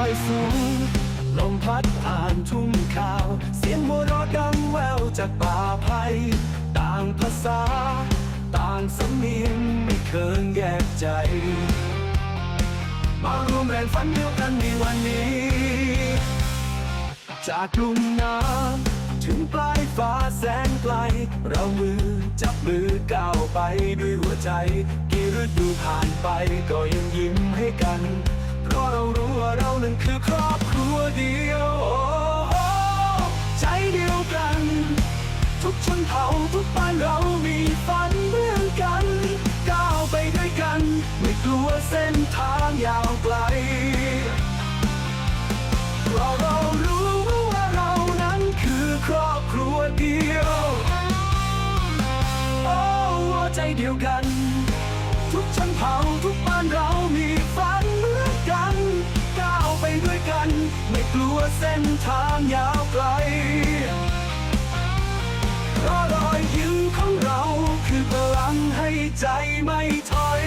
อยสูง ลมพัดผ่านทุ่งข้าว เสียงหัวเราะดังแววจากป่าไผ่ต่างภาษา ต่างสำเนียงไม่เคยแยกใจ มารวมแรงฝันเดียวกันในวันนี้ จากกลุ่มน้ำถึงปลายฟ้าแสนไกล เรามือจับมือก้าวไปด้วยหัวใจ กี่ฤดูผ่านไปก็ยัง คือครอบครัวเดียว ใจเดียวกัน ทุกชนเผ่าทุกบ้านเรามีฝันเหมือนกัน ก้าวไปด้วยกัน ไม่กลัวเส้นทางยาวไกลเพราะเรารู้ว่าเรานั้นคือครอบครัวเดียวโอ้ใจเดียวกัน ทุกชนเผ่า เส้นทางยาวไกลเพราะรอยยิ้มของเราคือพลังให้ใจไม่ถอย